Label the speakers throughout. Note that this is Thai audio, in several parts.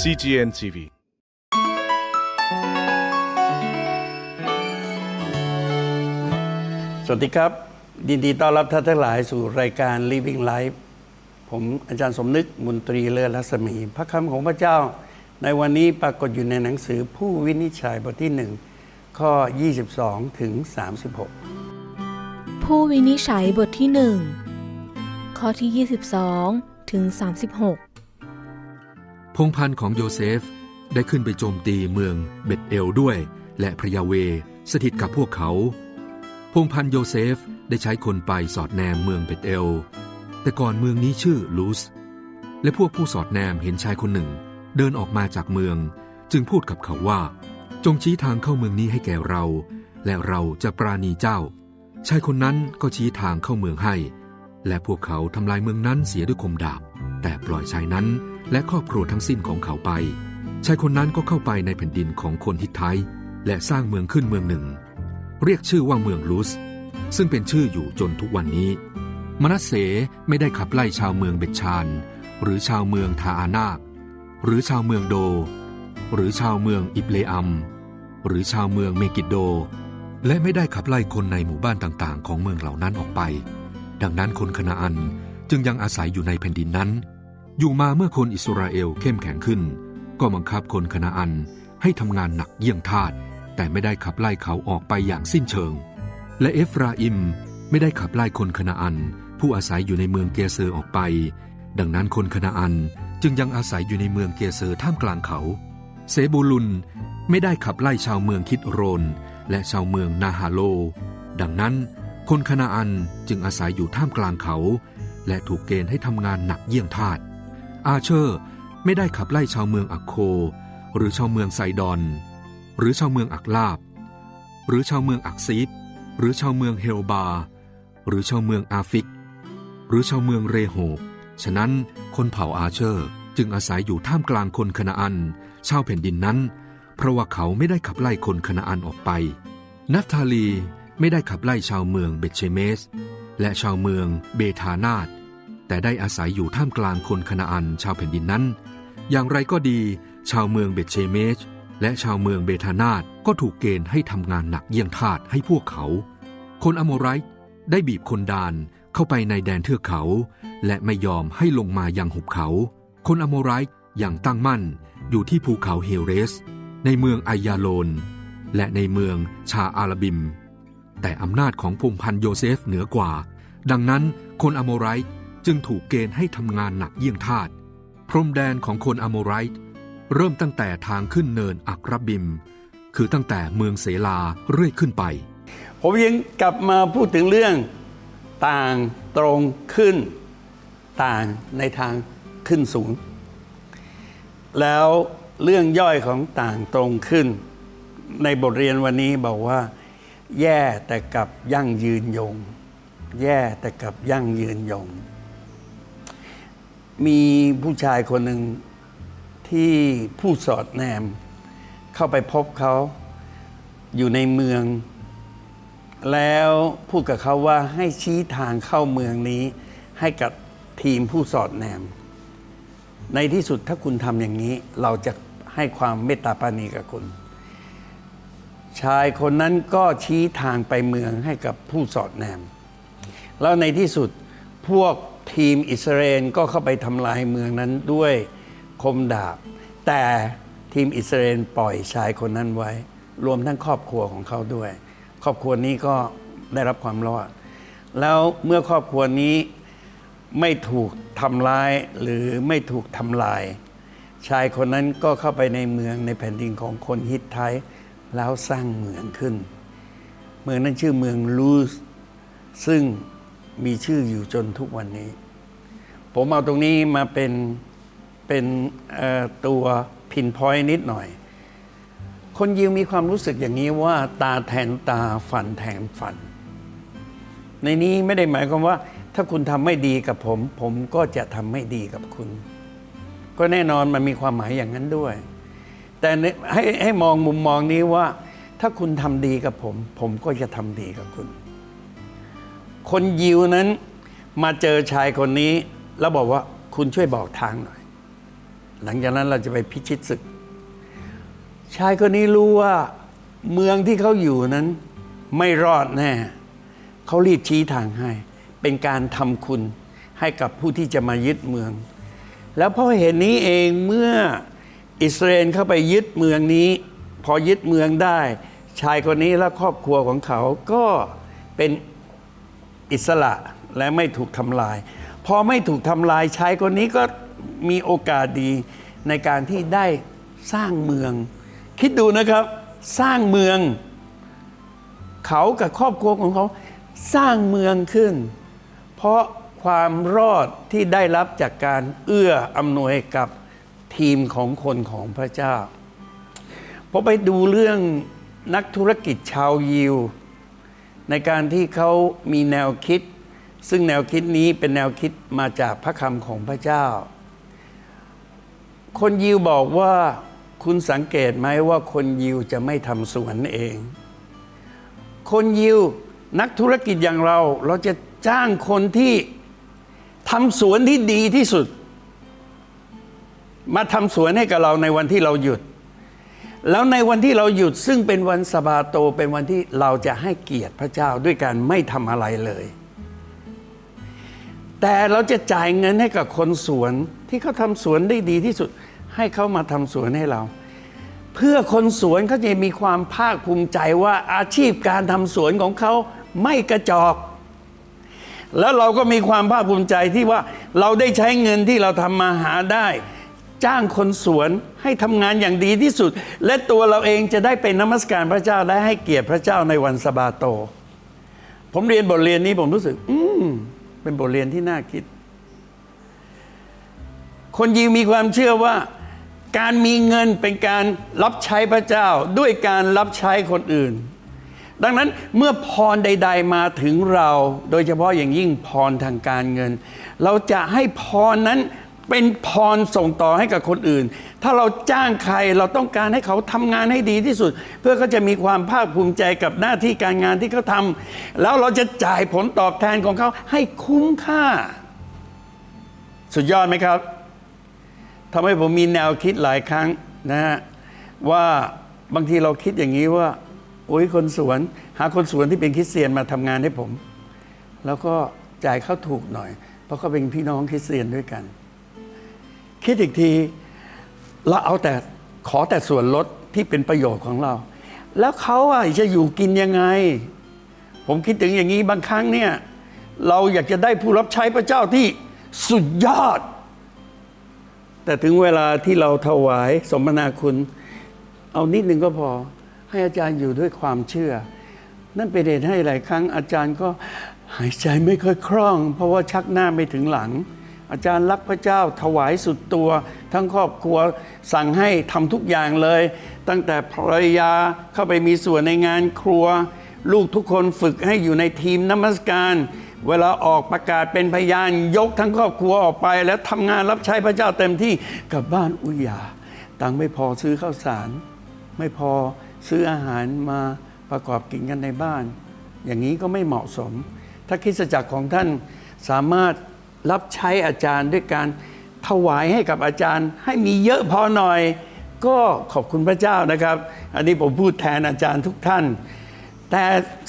Speaker 1: CGN TV
Speaker 2: สวัสดีครับ ยินดีต้อนรับท่านทั้งหลายสู่รายการ Living Life ผมอาจารย์สมนึกมุนตรีเลือรัศมี พระคำของพระเจ้า ในวันนี้ปรากฏอยู่ในหนังสือผู้วินิจฉัยบทที่หนึ่งข้อ 22 ถึง 36
Speaker 3: ผู้วินิจฉัยบทที่หนึ่งข้อที่ 22 ถึง 36
Speaker 4: พงพันธ์ของโยเซฟได้ขึ้นไปโจมตีเมืองเบ็ดเอลด้วย และพระยาเวสถิตกับพวกเขา พงพันธ์โยเซฟได้ใช้คนไปสอดแนมเมืองเบ็ดเอล แต่ก่อนเมืองนี้ชื่อลูสและพวกผู้สอดแนมเห็นชายคนหนึ่ง เดินออกมาจากเมือง จึงพูดกับเขาว่า จงชี้ทางเข้าเมืองนี้ให้แก่เรา และเราจะปราณีเจ้า ชายคนนั้นก็ชี้ทางเข้าเมืองให้ และพวกเขาทำลายเมืองนั้นเสียด้วยคมดาบ แต่ปล่อยชายนั้น และครอบครัวทั้งสิ้นของเขาไป ชายคนนั้นก็เข้าไปในแผ่นดินของคนฮิตไทต์และสร้างเมืองขึ้นเมืองหนึ่ง เรียกชื่อว่าเมืองลูส ซึ่งเป็นชื่ออยู่จนทุกวันนี้ มนัสเสไม่ได้ขับไล่ชาวเมืองเบตชาน หรือชาวเมืองทาอานาค หรือชาวเมืองโด หรือชาวเมืองอิบเลอัม หรือชาวเมืองเมกิดโด และไม่ได้ขับไล่คนในหมู่บ้านต่างๆ ของเมืองเหล่านั้นออกไป ดังนั้นคนคณาอันจึงยังอาศัยอยู่ในแผ่นดินนั้น อยู่มาเมื่อคนอิสราเอลเข้มแข็งขึ้น ก็บังคับคนคณาอันให้ทำงานหนักเยี่ยงทาสแต่ไม่ได้ขับไล่เขาออกไปอย่างสิ้นเชิง และเอฟราอิมไม่ได้ขับไล่คนคณาอัน ผู้อาศัยอยู่ในเมืองเกเซอร์ออกไป ดังนั้นคนคณาอันจึงยังอาศัยอยู่ในเมืองเกเซอร์ท่ามกลางเขา เซบูลุนไม่ได้ขับไล่ชาวเมืองคิดโรน และชาวเมืองนาฮาโล ดังนั้นคนคณาอันจึงอาศัยอยู่ท่ามกลางเขา และถูกเกณฑ์ให้ทำงานหนักเยี่ยงทาส อาเชอร์ไม่ได้ขับไล่ชาวเมืองอักโค หรือชาวเมืองไซดอน หรือชาวเมืองอักลาบ หรือชาวเมืองอักซีบหรือชาวเมืองเฮลบา หรือชาวเมืองอาฟิก หรือชาวเมืองเรโฮบฉะนั้นคนเผ่าอาเชอร์จึงอาศัยอยู่ท่ามกลางคนคณาอัน ชาวแผ่นดินนั้น เพราะว่าเขาไม่ได้ขับไล่คนคณาอันออกไป นัฟทาลีไม่ได้ขับไล่ชาวเมืองเบตเชเมส และชาวเมืองเบธานาต แต่ได้อาศัยอยู่ท่ามกลางคนคณาอันชาวแผ่นดินนั้น อย่างไรก็ดี ชาวเมืองเบตเชเมสและชาวเมืองเบธานาตก็ถูกเกณฑ์ให้ทำงานหนักเยี่ยงทาสให้พวกเขา คนอโมไรต์ได้บีบคนดานเข้าไปในแดนเทือกเขา และไม่ยอมให้ลงมายังหุบเขา คนอโมไรต์อย่างตั้งมั่นอยู่ที่ภูเขาเฮเรส ในเมืองไอยาโลน และในเมืองชาอาลบิม แต่อำนาจของพงพันโยเซฟเหนือกว่า ดังนั้นคนอโมไรต์ จึงถูกเกณฑ์ให้ทำงานหนักเยี่ยงทาสพรมแดนของคนอโมไรต์เริ่มตั้งแต่ทางขึ้นเนินอักรบิม คือตั้งแต่เมืองเสลาเรื่อยขึ้นไป
Speaker 2: ผมยังกลับมาพูดถึงเรื่องต่างตรงขึ้นต่างในทางขึ้นสูง แล้วเรื่องย่อยของต่างตรงขึ้น ในบทเรียนวันนี้บอกว่า แย่แต่กับยั่งยืนยง แย่แต่กับยั่งยืนยง มีผู้ชายคนหนึ่งที่ผู้สอดแนม เข้าไปพบเขาอยู่ในเมือง แล้วพูดกับเขาว่าให้ชี้ทางเข้าเมืองนี้ให้กับทีมผู้สอดแนม ในที่สุดถ้าคุณทำอย่างนี้เราจะให้ความเมตตาปราณีกับคุณ ชายคนนั้นก็ชี้ทางไปเมืองให้กับผู้สอดแนม แล้วในที่สุดพวก ทีมอิสราเอลก็เข้าไปทำลายเมืองนั้นด้วยคมดาบ แต่ทีมอิสราเอลปล่อยชายคนนั้นไว้ รวมทั้งครอบครัวของเขาด้วย ครอบครัวนี้ก็ได้รับความรอด แล้วเมื่อครอบครัวนี้ไม่ถูกทำร้ายหรือไม่ถูกทำลาย ชายคนนั้นก็เข้าไปในเมืองในแผ่นดินของคนฮิตไทต์แล้วสร้างเมืองขึ้น เมืองนั้นชื่อเมืองลูสซึ่ง มีชื่ออยู่จนทุกวันนี้ ผมเอาตรงนี้มาเป็นเป็นตัวพินพอยนิดหน่อย คนยิวมีความรู้สึกอย่างนี้ว่า ตาแทนตาฝันแทนฝัน ในนี้ไม่ได้หมายความว่า ถ้าคุณทำไม่ดีกับผม ผมก็จะทำไม่ดีกับคุณ ก็แน่นอนมันมีความหมายอย่างนั้นด้วย แต่ให้ให้มองมุมมองนี้ว่า ถ้าคุณทำดีกับผม ผมก็จะทำดีกับคุณ คนยิวนั้นมาเจอชายคนนี้แล้วบอกว่าคุณช่วยบอกทางหน่อย หลังจากนั้นเราจะไปพิชิตศึก ชายคนนี้รู้ว่าเมืองที่เขาอยู่นั้นไม่รอดแน่ เขารีบชี้ทางให้ เป็นการทำคุณให้กับผู้ที่จะมายึดเมือง แล้วเพราะเหตุนี้เองเมื่ออิสราเอลเข้าไปยึดเมืองนี้ พอยึดเมืองได้ ชายคนนี้และครอบครัวของเขาก็เป็น อิสระและไม่ถูกทำลาย พอไม่ถูกทำลายชายคนนี้ก็มีโอกาสดีในการที่ได้สร้างเมือง คิดดูนะครับสร้างเมือง เขากับครอบครัวของเขาสร้างเมืองขึ้น เพราะความรอดที่ได้รับจากการเอื้ออำนวยกับทีมของคนของพระเจ้าพอไปดูเรื่องนักธุรกิจชาวยิว ในการที่เขามีแนวคิด ซึ่งแนวคิดนี้เป็นแนวคิดมาจากพระคำของพระเจ้า คนยิวบอกว่าคุณสังเกตไหมว่าคนยิวจะไม่ทำสวนเอง คนยิวนักธุรกิจอย่างเราเราจะจ้างคนที่ทำสวนที่ดีที่สุด มาทำสวนให้กับเราในวันที่เราหยุด แล้วในวันที่เราหยุดซึ่งเป็นวันสบาโตเป็นวันที่เราจะให้เกียรติพระเจ้าด้วยการไม่ทำอะไรเลย แต่เราจะจ่ายเงินให้กับคนสวนที่เขาทำสวนได้ดีที่สุด ให้เขามาทำสวนให้เรา เพื่อคนสวนเขาจะมีความภาคภูมิใจว่าอาชีพการทำสวนของเขาไม่กระจอก แล้วเราก็มีความภาคภูมิใจที่ว่าเราได้ใช้เงินที่เราทำมาหาได้ จ้างคนสวนให้ทำงานอย่างดีที่สุด และตัวเราเองจะได้เป็นนมัสการพระเจ้าและให้เกียรติพระเจ้าในวันสบาโต ผมเรียนบทเรียนนี้ผมรู้สึก อืมเป็นบทเรียนที่น่าคิด คนยิวมีความเชื่อว่า การมีเงินเป็นการรับใช้พระเจ้า ด้วยการรับใช้คนอื่น ดังนั้นเมื่อพรใด ๆ มาถึงเรา โดยเฉพาะอย่างยิ่งพรทางการเงิน เราจะให้พรนั้น เป็นพรส่งต่อให้กับคนอื่น ถ้าเราจ้างใครเราต้องการให้เขาทำงานให้ดีที่สุด เพื่อเขาจะมีความภาคภูมิใจกับหน้าที่การงานที่เขาทำแล้วเราจะจ่ายผลตอบแทนของเขาให้คุ้มค่า สุดยอดไหมครับทำให้ผมมีแนวคิดหลายครั้งนะฮะว่าบางทีเราคิดอย่างนี้ว่า โอ้ยคนสวน หาคนสวนที่เป็นคริสเตียนมาทำงานให้ผม แล้วก็จ่ายเขาถูกหน่อย เพราะเขาเป็นพี่น้องคริสเตียนด้วยกัน คิดอีกทีเราเอาแต่ขอแต่ส่วนลดที่เป็นประโยชน์ของเรา แล้วเขาอะจะอยู่กินยังไง ผมคิดถึงอย่างนี้บางครั้งเนี่ย เราอยากจะได้ผู้รับใช้พระเจ้าที่สุดยอด แต่ถึงเวลาที่เราถวายสมนาคุณ เอานิดนึงก็พอ ให้อาจารย์อยู่ด้วยความเชื่อ นั่นเป็นเหตุให้หลายครั้งอาจารย์ก็หายใจไม่ค่อยคล่อง เพราะว่าชักหน้าไม่ถึงหลัง อาจารย์รักพระเจ้าถวายสุดตัว ทั้งครอบครัวสั่งให้ทำทุกอย่างเลย ตั้งแต่ภรรยาเข้าไปมีส่วนในงานครัว ลูกทุกคนฝึกให้อยู่ในทีมนมัสการ เวลาออกประกาศเป็นพยานยกทั้งครอบครัวออกไป แล้วทำงานรับใช้พระเจ้าเต็มที่กับบ้านอุยยาตังไม่พอซื้อข้าวสาร ไม่พอซื้ออาหารมาประกอบกินกันในบ้าน อย่างนี้ก็ไม่เหมาะสม ถ้าคริสตจักรของท่านสามารถ รับใช้อาจารย์ด้วยการถวายให้กับอาจารย์ ให้มีเยอะพอหน่อย ก็ขอบคุณพระเจ้านะครับ อันนี้ผมพูดแทนอาจารย์ทุกท่าน แต่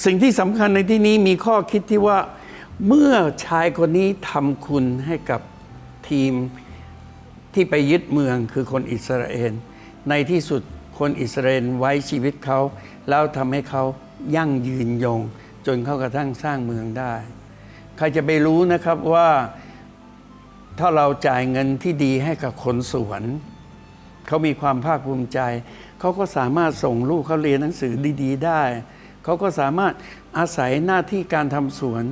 Speaker 2: สิ่งที่สำคัญในที่นี้มีข้อคิดที่ว่าเมื่อชายคนนี้ทำคุณให้กับทีมที่ไปยึดเมืองคือคนอิสราเอลในที่สุดคนอิสราเอลไว้ชีวิตเขา แล้วทำให้เขายั่งยืนยง จนเขากระทั่งสร้างเมืองได้ ใครจะไปรู้นะครับว่า ถ้าเราจ่ายเงินที่ดีให้กับคนสวน เขามีความภาคภูมิใจ เขาก็สามารถส่งลูกเขาเรียนหนังสือดี ๆ ได้ เขาก็สามารถอาศัยหน้าที่การทำสวน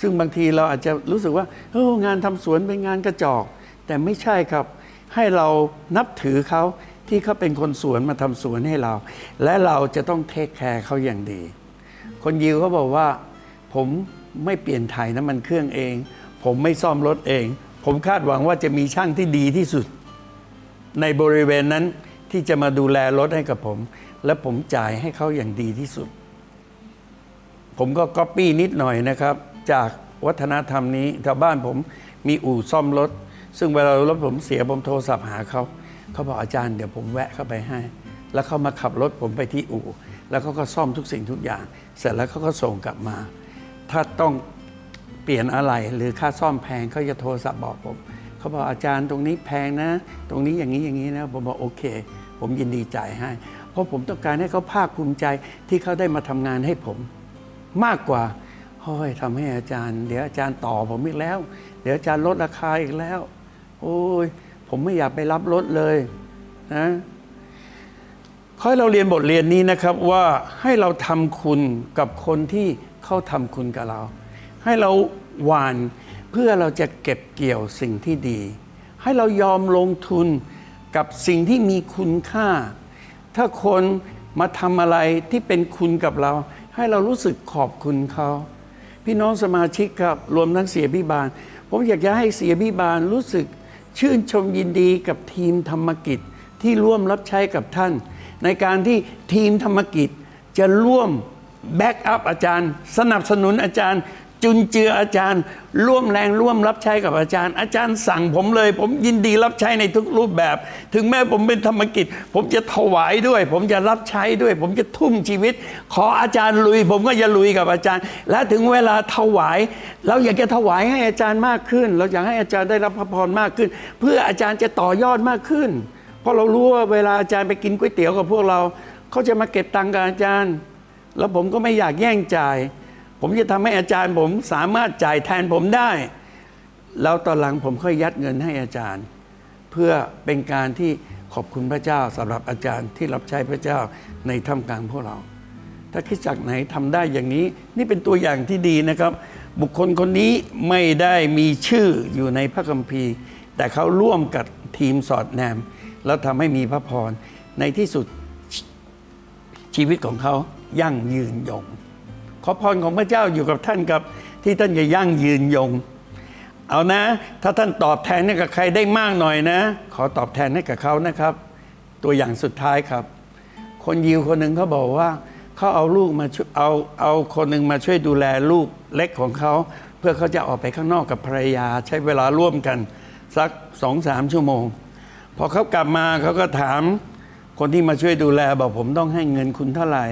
Speaker 2: ซึ่งบางทีเราอาจจะรู้สึกว่าเอองานทำสวนเป็นงานกระจอก แต่ไม่ใช่ครับ ให้เรานับถือเขาที่เขาเป็นคนสวนมาทำสวนให้เรา และเราจะต้องเทคแคร์เขาอย่างดี คนยิวเขาบอกว่า ผมไม่เปลี่ยนถ่ายน้ำมันเครื่องเอง ผมไม่ซ่อมรถเอง ผมคาดหวังว่าจะมีช่างที่ดีที่สุด ในบริเวณนั้นที่จะมาดูแลรถให้กับผม และผมจ่ายให้เขาอย่างดีที่สุด ผมก็ก๊อปปี้นิดหน่อยนะครับ จากวัฒนธรรมนี้แถวบ้านผมมีอู่ซ่อมรถ ซึ่งเวลารถผมเสียผมโทรศัพท์หาเขาเขาบอกอาจารย์เดี๋ยวผมแวะเข้าไปให้ แล้วเขามาขับรถผมไปที่อู่ แล้วเขาก็ซ่อมทุกสิ่งทุกอย่าง เสร็จแล้วเขาก็ส่งกลับมา ถ้าต้อง เปลี่ยนอะไรหรือค่าซ่อมแพงเขาจะโทรศัพท์บอกผมเขาบอกอาจารย์ตรงนี้แพงนะ ตรงนี้อย่างนี้อย่างนี้นะผมบอกโอเค ผมยินดีจ่ายให้ เพราะผมต้องการให้เขาภาคภูมิใจที่เขาได้มาทำงานให้ผม มากกว่าโอ้ยทำให้อาจารย์ เดี๋ยวอาจารย์ต่อผมอีกแล้ว เดี๋ยวอาจารย์ลดราคาอีกแล้ว โอ้ยผมไม่อยากไปรับลดเลยนะขอให้เราเรียนบทเรียนนี้นะครับว่าให้เราทำคุณกับคนที่เขาทำคุณกับเรา ให้เราหวานเพื่อเราจะเก็บเกี่ยวสิ่งที่ดี ให้เรายอมลงทุนกับสิ่งที่มีคุณค่า ถ้าคนมาทำอะไรที่เป็นคุณกับเรา ให้เรารู้สึกขอบคุณเขาพี่น้องสมาชิกครับ รวมทั้งเสียบิบาล ผมอยากจะให้เสียบิบาลรู้สึกชื่นชมยินดีกับทีมธรรมกิจที่ร่วมรับใช้กับท่าน ในการที่ทีมธรรมกิจจะร่วมแบ็กอัพอาจารย์ สนับสนุนอาจารย์ จุนเจืออาจารย์ ร่วมแรงร่วมรับใช้กับอาจารย์ อาจารย์สั่งผมเลย ผมยินดีรับใช้ในทุกรูปแบบ ถึงแม้ผมเป็นธรรมกิจ ผมจะถวายด้วย ผมจะรับใช้ด้วย ผมจะทุ่มชีวิต ขออาจารย์ลุย ผมก็จะลุยกับอาจารย์ และถึงเวลาถวาย เราอยากจะถวายให้อาจารย์มากขึ้น เราอยากให้อาจารย์ได้รับพระพรมากขึ้น เพื่ออาจารย์จะต่อยอดมากขึ้น เพราะเรารู้ว่าเวลาอาจารย์ไปกินก๋วยเตี๋ยวกับพวกเรา เขาจะมาเก็บตังค์กับอาจารย์ แล้วผมก็ไม่อยากแย่งจ่าย ผมจะทำให้อาจารย์ผมสามารถจ่ายแทนผมได้ แล้วตอนหลังผมค่อยยัดเงินให้อาจารย์ เพื่อเป็นการที่ขอบคุณพระเจ้าสำหรับอาจารย์ที่รับใช้พระเจ้าในท่ามกลางพวกเรา ถ้าคิดจักไหนทำได้อย่างนี้ นี่เป็นตัวอย่างที่ดีนะครับ บุคคลคนนี้ไม่ได้มีชื่ออยู่ในพระคัมภีร์ แต่เขาร่วมกับทีมสอดแนม แล้วทำให้มีพระพรในที่สุดชีวิตของเขายั่งยืนยง ขอพรของพระเจ้าอยู่กับท่านครับที่ท่านจะยั่งยืนยง เอานะ ถ้าท่านตอบแทนให้กับใครได้มากหน่อยนะ ขอตอบแทนให้กับเขานะครับ ตัวอย่างสุดท้ายครับ คนยิวคนหนึ่งเขาบอกว่าเขาเอาลูกมาช่วยเอาเอาคนหนึ่งมาช่วยดูแลลูกเล็กของเขา เพื่อเขาจะออกไปข้างนอกกับภรรยา ใช้เวลาร่วมกัน สักสองสามชั่วโมง พอเขากลับมาเขาก็ถามคนที่มาช่วยดูแลบอกผมต้องให้เงินคุณเท่าไหร่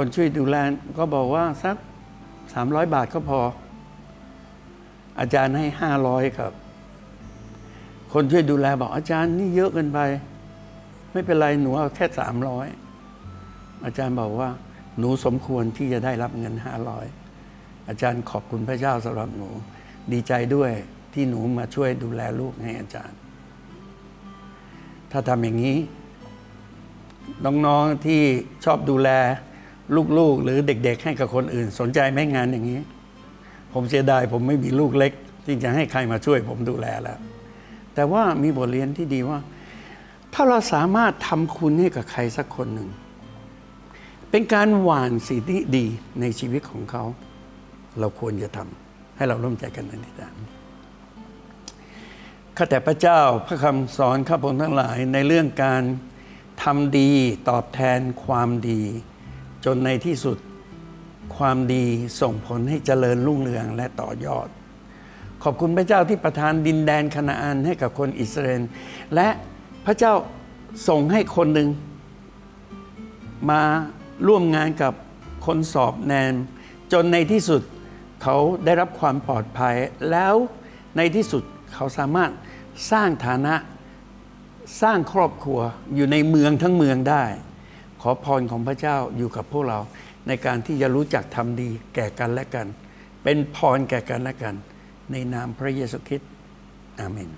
Speaker 2: คนช่วยดูแลก็บอกว่าสักสามร้อยบาทก็พอ อาจารย์ให้ห้าร้อยครับ คนช่วยดูแลบอกอาจารย์นี่เยอะเกินไป ไม่เป็นไรหนูเอาแค่สามร้อยอาจารย์บอกว่าหนูสมควรที่จะได้รับเงินห้าร้อยอาจารย์ขอบคุณพระเจ้าสำหรับหนู ดีใจด้วยที่หนูมาช่วยดูแลลูกให้อาจารย์ ถ้าทำอย่างนี้ น้องๆที่ชอบดูแล ลูกๆ หรือเด็ก ๆ ให้กับคนอื่น สนใจไหมงานอย่างนี้ ผมเสียดายผมไม่มีลูกเล็ก ที่จะให้ใครมาช่วยผมดูแลแล้ว แต่ว่ามีบทเรียนที่ดีว่า ถ้าเราสามารถทำคุณให้กับใครสักคนหนึ่ง เป็นการหว่านสิ่งที่ดีในชีวิตของเขา เราควรจะทำให้เราร่วมใจกันในทิศทางข้าแต่พระเจ้าพระคำสอนข้าพงทั้งหลายในเรื่องการทำดีตอบแทนความดี จนในที่สุดความดีส่งผลให้เจริญรุ่งเรืองและต่อยอด ขอบคุณพระเจ้าที่ประทานดินแดนคณาอันให้กับคนอิสราเอลและพระเจ้าส่งให้คนหนึ่ง มาร่วมงานกับคนสอบแนมจนในที่สุดเขาได้รับความปลอดภัย แล้วในที่สุดเขาสามารถสร้างฐานะสร้างครอบครัวอยู่ในเมืองทั้งเมืองได้ ขอพรของพระเจ้าอยู่กับพวกเรา ในการที่จะรู้จักทำดีแก่กันและกัน เป็นพรแก่กันและกัน ในนามพระเยซูคริสต์อาเมน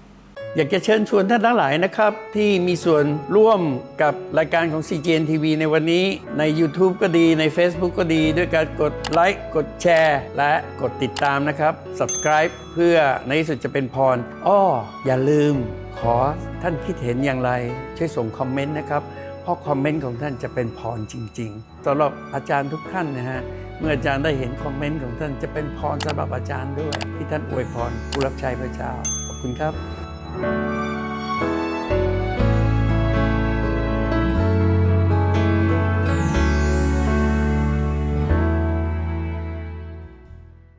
Speaker 2: อยากจะเชิญชวนท่านทั้งหลายนะครับ ที่มีส่วนร่วมกับรายการของ CGN TV ในวันนี้ใน YouTube ก็ดีใน Facebook ก็ดี ด้วยการกดไลค์กดแชร์ และกดติดตามนะครับ Subscribe เพื่อในที่สุดจะเป็นพรอ้ออย่าลืมขอท่านคิดเห็นอย่างไร ช่วยส่งคอมเมนต์นะครับ ราะคอมเมนต์ของท่านจะเป็นพรจริงๆสำหรับอาจารย์ทุกท่านนะฮะเมื่ออาจารย์ได้เห็นคอมเมนต์ของท่านจะเป็นพรสำหรับอาจารย์ด้วย ที่ท่านอวยพรผู้รับใช้พระเจ้าขอบคุณครับ